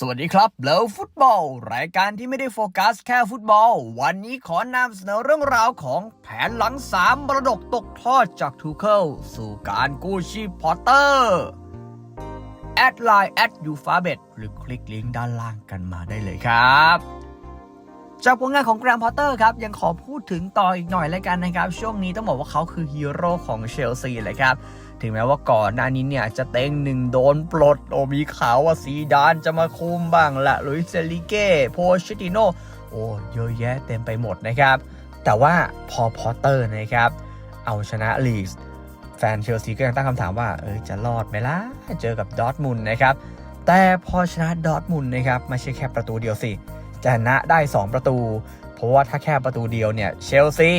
สวัสดีครับเลิฟฟุตบอล รายการที่ไม่ได้โฟกัสแค่ฟุตบอล วันนี้ขอนำเสนอเรื่องราวของแผนหลังสามมรดกตกทอดจากทูเคิลสู่การกู้ชีพพอตเตอร์แอดไลน์แอดยูฟาเบตหรือคลิกลิงก์ด้านล่างกันมาได้เลยครับจากผลงานของแกรมพอตเตอร์ครับ ยังขอพูดถึงต่ออีกหน่อยแล้วกันนะครับ ช่วงนี้ต้องบอกว่าเขาคือฮีโร่ของเชลซีเลยครับ ถึงแม้ว่าก่อนหน้านี้เนี่ยจะเต็งหนึ่งโดนปลด โอมีข่าวว่าซีดานจะมาคุมบ้างละลุยเซลิเก้โพชิติโนโอ้เยอะแยะเต็มไปหมดนะครับ แต่ว่าพอพอตเตอร์นะครับ เอาชนะลีสแฟนเชลซีก็ยังตั้งคำถามว่าเออจะรอดไหมล่ะ เจอกับดอทมุนนะครับ แต่พอชนะดอทมุนนะครับ ไม่ใช่แค่ประตูเดียวสิจะชนะได้ 2 ประตู เพราะว่าถ้าแค่ประตูเดียวเนี่ยเชลซี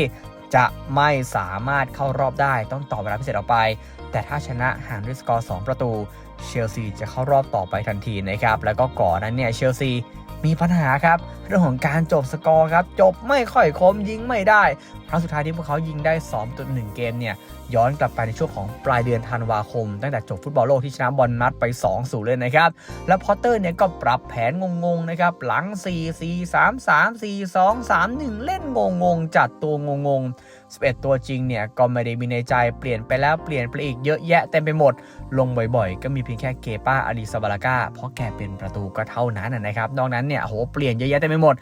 จะไม่สามารถเข้ารอบได้ต้องต่อเวลาพิเศษออกไป แต่ถ้าชนะห่างด้วยสกอร์ 2 ประตู เชลซีจะเข้ารอบต่อไปทันทีนะครับ แล้วก็ก่อนนั้นเนี่ยเชลซี มีปัญหาครับเรื่องของการจบสกอร์ครับจบไม่ค่อยคมยิงไม่ได้ครั้งสุดท้ายที่พวกเขายิงได้2ต่อ1เกมเนี่ยย้อนกลับไปในช่วงของปลายเดือนธันวาคม ตั้งแต่จบฟุตบอลโลกที่ชนะบอลนัดไป 2 0 เลยนะครับแล้วพอตเตอร์เนี่ยก็ปรับแผนงงๆนะครับหลัง 4 4 3 3 4 2 3 1 เล่นงงๆจัดตัวงงๆ 11 ตัวจริงเนี่ยก็ไม่ได้มีในใจเปลี่ยนไปแล้วเปลี่ยนไปอีกเยอะแยะเต็มไปหมด ลงบ่อยๆ ก็มีเพียงแค่เกป้าอาริซาบาลากาเพราะแกเป็นประตูก็เท่านั้นนะครับนอกนั้นเนี่ยโหเปลี่ยนเยอะแยะเต็มไปหมด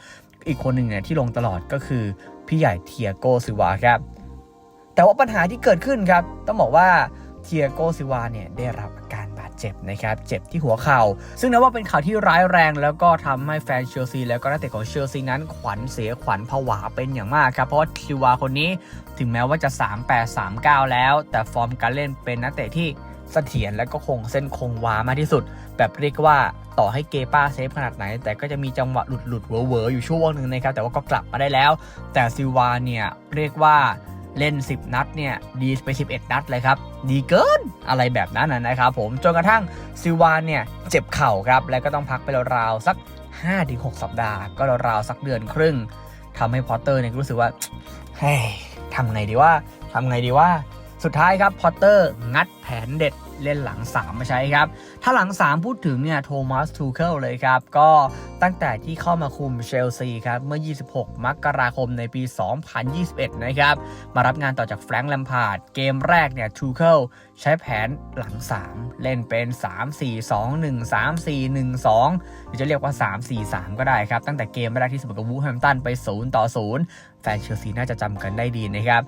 อีกคนหนึ่งเนี่ยที่ลงตลอดก็คือพี่ใหญ่เทียโกซิวาครับแต่ว่าปัญหาที่เกิดขึ้นครับต้องบอกว่าเทียโกซิวาเนี่ยได้รับอาการ เจ็บนะครับเจ็บที่หัวเข่า ซึ่งนับว่าเป็นข่าวที่ร้ายแรง แล้วก็ทำให้แฟนเชลซีแล้วก็นักเตะของเชลซีนั้นขวัญเสียขวัญผวาเป็นอย่างมากครับเพราะว่าซิวาคนนี้ถึงแม้ว่าจะ 38 39 แล้ว แต่ฟอร์มการเล่นเป็นนักเตะที่เสถียรและก็คงเส้นคงวามากที่สุด แบบเรียกว่าต่อให้เกป้าเซฟขนาดไหน แต่ก็จะมีจังหวะหลุดหลุดเวอร์เวอร์อยู่ช่วงหนึ่งนะครับ แต่ว่าก็กลับมาได้แล้ว แต่ซิวาเนี่ยเรียกว่าเล่น 10 นัดเนี่ยดีไป 11 นัดเลยครับ ดีเกินอะไรแบบนั้นนะครับผมจนกระทั่งซิวานเนี่ยเจ็บเข่าครับ แล้วก็ต้องพักไปราวๆสัก 5-6 สัปดาห์ ก็ราวๆสักเดือนครึ่งทำให้พอตเตอร์เนี่ยรู้สึกว่าเฮ้ยทำไงดีว่าทำไงดีว่า สุดท้ายครับพอตเตอร์งัดแผนเด็ด เล่นหลัง 3 มาใช้ครับ ถ้าหลัง 3 พูดถึงเนี่ยโทมัสทูเคิลเลยครับ ก็ตั้งแต่ที่เข้ามาคุมเชลซีครับ เมื่อ 26 มกราคมในปี 2021 นะครับ มารับงานต่อจากแฟรงค์แลมพาร์ดเกมแรกเนี่ยทูเคิลใช้แผนหลัง 3 เล่นเป็น 3 4 2 1 3 4 1 2 หรือจะเรียกว่า 3 4 3 ก็ได้ครับ ตั้งแต่เกมแรกที่เสมอกับวูแฮมตันไป 0 ต่อ 0 ฟนเชลซีน่าจะจำกันได้ดีนะครับ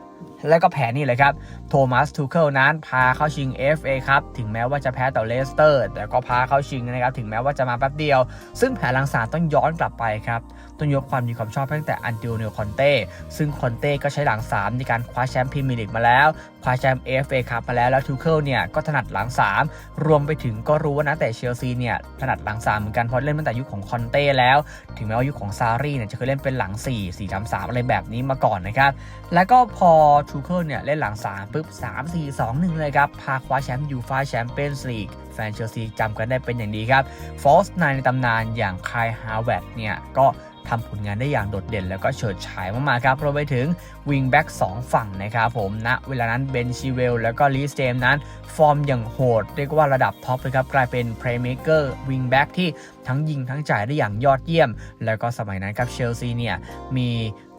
และก็แผนนี่เลยครับ โทมัส ทูเคิลนั้นพาเข้าชิง FA ครับ ถึงแม้ว่าจะแพ้ต่อเลสเตอร์ แต่ก็พาเข้าชิงนะครับ ถึงแม้ว่าจะมาแป๊บเดียว ซึ่งแผนหลังสารต้องย้อนกลับไปครับ ต้องยกความดีความชอบตั้งแต่อันเดโอเนลคอนเต้ ซึ่งคอนเต้ก็ใช้หลัง 3 ในการคว้าแชมป์พรีเมียร์ลีกมาแล้วาแชมป์ FA ครับมาแล้วแล้วทูเคิลเนี่ยก็ถนัดหลัง 3 รวมไปถึงก็รู้ว่านักเตะเชลซีเนี่ยถนัดหลัง 3 เหมือนกันเพราะเล่นมาตั้งแต่ยุคของคอนเต้แล้ว ถึงแม้ว่ายุคของซารีเนี่ยจะเคยเล่นเป็นหลัง 4 4 3 3 อะไรแบบนี้มาก่อนนะครับ แล้วก็พอทูเคิลเนี่ยเล่นหลัง 3ปุ๊บ 3 4 2 1 เลยครับพาคว้าแชมป์ยูฟาแชมเปี้ยนส์ลีกแฟนเชลซีจำกันได้เป็นอย่างดีครับฟอสไนในตำนานอย่างคายฮาวเวร์ดเนี่ยก็ ทำผลงานได้อย่างโดดเด่น แล้วก็เฉิดฉายมากๆครับรวมไปถึงวิงแบ็ก2ฝั่งนะครับผมณนะเวลานั้นเบนชิเวลแล้วก็ลีสเจมนั้นฟอร์มอย่างโหด เรียกว่าระดับท็อปเลยครับกลายเป็นเพลย์เม k เกอร์วิงแบ็กที่ทั้งยิงทั้งจ่ายได้อย่างยอดเยี่ยม แล้วก็สมัยนั้นครับเชลซีเนี่ยมี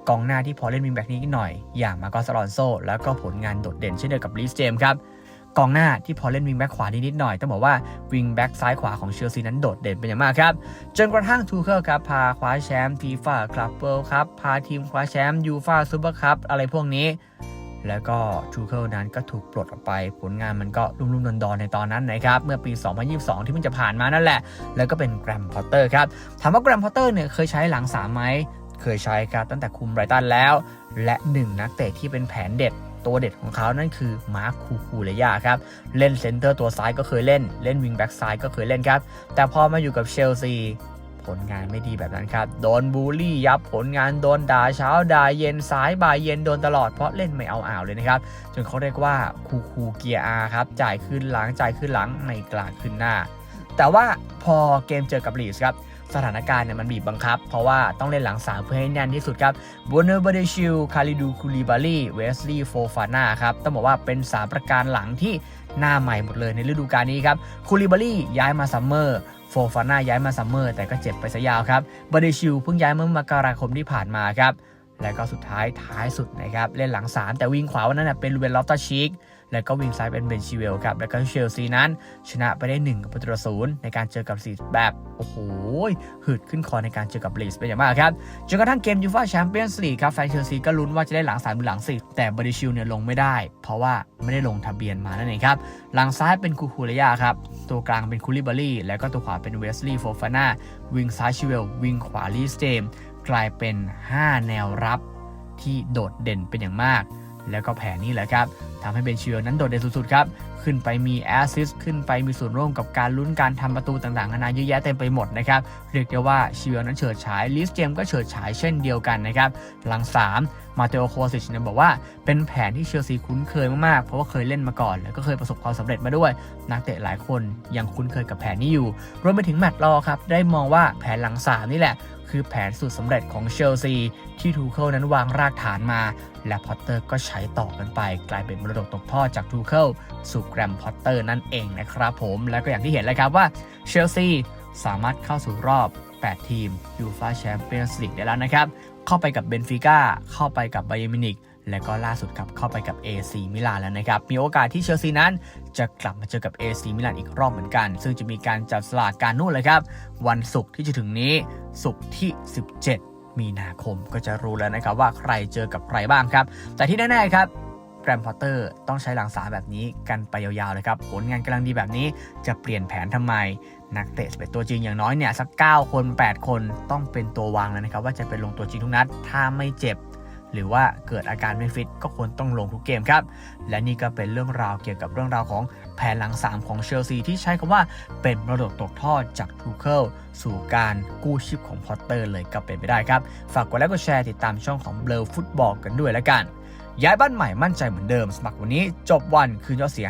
กองหน้าที่พอเล่นวิงแบ็กนี้หน่อย อย่างมาโกสลอนโซ แล้วก็ผลงานโดดเด่นเช่นเดียวกับลีสเจมครับ กองหน้าที่พอเล่นวิงแบ็กขวาได้นิดหน่อยต้องบอกว่าวิงแบ็กซ้ายขวาของเชลซีนั้นโดดเด่นเป็นอย่างมากครับ จนกระทั่งทูเคิลครับ พาคว้าแชมป์ฟีฟ่าคลับเวิลด์ครับพาทีมคว้าแชมป์ยูฟ่าซูเปอร์คัพอะไรพวกนี้ แล้วก็ทูเคิลนั้นก็ถูกปลดออกไป ผลงานมันก็รุ่มๆดอนๆในตอนนั้นนะครับ เมื่อปี 2022 ที่เพิ่งจะผ่านมานั่นแหละ แล้วก็เป็นแกรมพอตเตอร์ครับถามว่าแกรมพอตเตอร์เนี่ยเคยใช้หลังสามไหมเคยใช้ครับตั้งแต่คุมไบรตันแล้ว และหนึ่งนักเตะที่เป็นแผนเด็ด ตัวเด็ดของเขานั่นคือมาร์คคูคูเลยาครับ เล่นเซนเตอร์ตัวซ้ายก็เคยเล่น เล่นวิงแบ็กซ้ายก็เคยเล่นครับ แต่พอมาอยู่กับเชลซีผลงานไม่ดีแบบนั้นครับ โดนบูลลี่ยับผลงานโดนด่าเช้าด่าเย็นซ้ายบ่ายเย็นโดนตลอดเพราะเล่นไม่เอาอ่าวเลยนะครับ จนเขาเรียกว่าคูคูเกียร์อาครับ จ่ายขึ้นหลังจ่ายขึ้นหลังไม่กล้าขึ้นหน้า แต่ว่าพอเกมเจอกับลีสครับ สถานการณ์เนี่ยมันบีบบังคับ เพราะว่าต้องเล่นหลังสามเพื่อให้แน่นที่สุดครับบูเนอร์เบเดชิลคาริดูคูลิบาลีเวสลีย์โฟฟาน่าครับต้องบอกว่าเป็นสามประการหลังที่หน้าใหม่หมดเลยในฤดูกาลนี้ครับคูลิบาลีย้ายมาซัมเมอร์โฟฟาน่าย้ายมาซัมเมอร์แต่ก็เจ็บไปซะยาวครับบาเดชิลเพิ่งย้ายเมื่อมกราคมที่ผ่านมาครับและก็สุดท้ายท้ายสุดนะครับเล่นหลัง 3 แต่วิ่งขวาวันนั้นเป็นลูเวนลอฟตาชิก แล้วก็วิงซ้ายเป็นเบนชิเวลครับ แล้วก็เชลซีนั้น ชนะไปได้1กับประตูต่อศูนย์ในการเจอกับสีแบบ โอ้โหหืดขึ้นคอในการเจอกับลีสเป็นอย่างมากครับ จนกระทั่งเกมยูฟ่าแชมเปี้ยนส์ลีกครับ แฟนเชลซีก็ลุ้นว่าจะได้หลัง3หรือหลัง4แต่บาดิชิลเนี่ยลงไม่ได้ เพราะว่าไม่ได้ลงทะเบียนมานั่นเองครับ หลังซ้ายเป็นคูคูเรยครับ ตัวกลางเป็นคูลิบารีแล้วก็ตัวขวาเป็นเวสลีย์โฟฟาน่า วิงซ้ายชิเวล วิงขวาลีสเตมกลายเป็น 5 แนวรับที่โดดเด่นเป็นอย่างมาก แล้วก็แผนนี้แหละครับทำให้เบนชิเวลนั้นโดดเด่นสุดๆครับขึ้นไปมีแอสซิสต์ขึ้นไปมีส่วนร่วมกับการลุ้นการทำประตูต่างๆนานาเยอะแยะเต็มไปหมดนะครับเรียกได้ว่าชิเวลนั้นเฉิดฉายลิสเจมก็เฉิดฉายเช่นเดียวกันนะครับหลัง 3 มาเตโอโคซิชเนี่ยบอกว่าเป็นแผนที่เชลซีคุ้นเคยมากๆ เพราะว่าเคยเล่นมาก่อน แล้วก็เคยประสบความสำเร็จมาด้วย นักเตะหลายคนยังคุ้นเคยกับแผนนี้อยู่ รวมไปถึงแมตต์รอครับได้มองว่าแผนหลัง 3 นี่แหละคือแผนสุดสำเร็จของเชลซี ที่ทูเคิลนั้นวางรากฐานมา และพอตเตอร์ก็ใช้ต่อกันไป กลายเป็นมรดกตกทอดจากทูเคิลสู่แกรมพอตเตอร์นั่นเองนะครับผมแล้วก็อย่างที่เห็นเลยครับว่าเชลซีสามารถเข้าสู่รอบ 8 ทีมยูฟาแชมเปี้ยนส์ลีกได้แล้วนะครับ เข้าไปกับเบนฟิก้าเข้าไปกับไบเยร์มินิกและก็ล่าสุดครับเข้าไปกับ AC มิลานแล้วนะครับ มีโอกาสที่เชลซีนั้น จะกลับมาเจอกับ AC มิลานอีกรอบเหมือนกัน ซึ่งจะมีการจับสลากการนู่นเลยครับ วันศุกร์ที่จะถึงนี้ศุกร์ที่ 17 มีนาคมก็จะรู้แล้วนะครับว่าใครเจอกับใครบ้างครับ แต่ที่แน่ๆครับ แกรมพอตเตอร์ ต้องใช้หลังสามแบบนี้กันไปยาวๆเลยครับ ผลงานกำลังดีแบบนี้จะเปลี่ยนแผนทำไม นักเตะ11ตัวจริงอย่างน้อยเนี่ยสัก 9 คน 8 คนต้องเป็นตัววางแล้วนะครับ ว่าจะเป็นลงตัวจริงทุกนัด ถ้าไม่เจ็บ หรือว่าเกิดอาการไม่ฟิตก็ควรต้องลงทุกเกมครับ และนี่ก็เป็นเรื่องราวเกี่ยวกับเรื่องราวของแผนหลัง 3 ของเชลซีที่ใช้คำว่าเป็นมรดกตกทอดจากทูเคิลสู่การกู้ชีพของพอตเตอร์เลยก็เป็นไปได้ครับ ฝากกดไลค์กดแชร์ติดตามช่องของเบลฟุตบอลกันด้วยแล้วกัน ย้ายบ้านใหม่มั่นใจเหมือนเดิม สมัครวันนี้จบวันคืนยอดเสีย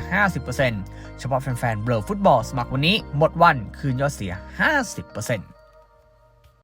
50%เฉพาะแฟนๆเบลฟุตบอลสมัครวันนี้หมดวันคืนยอดเสีย 50%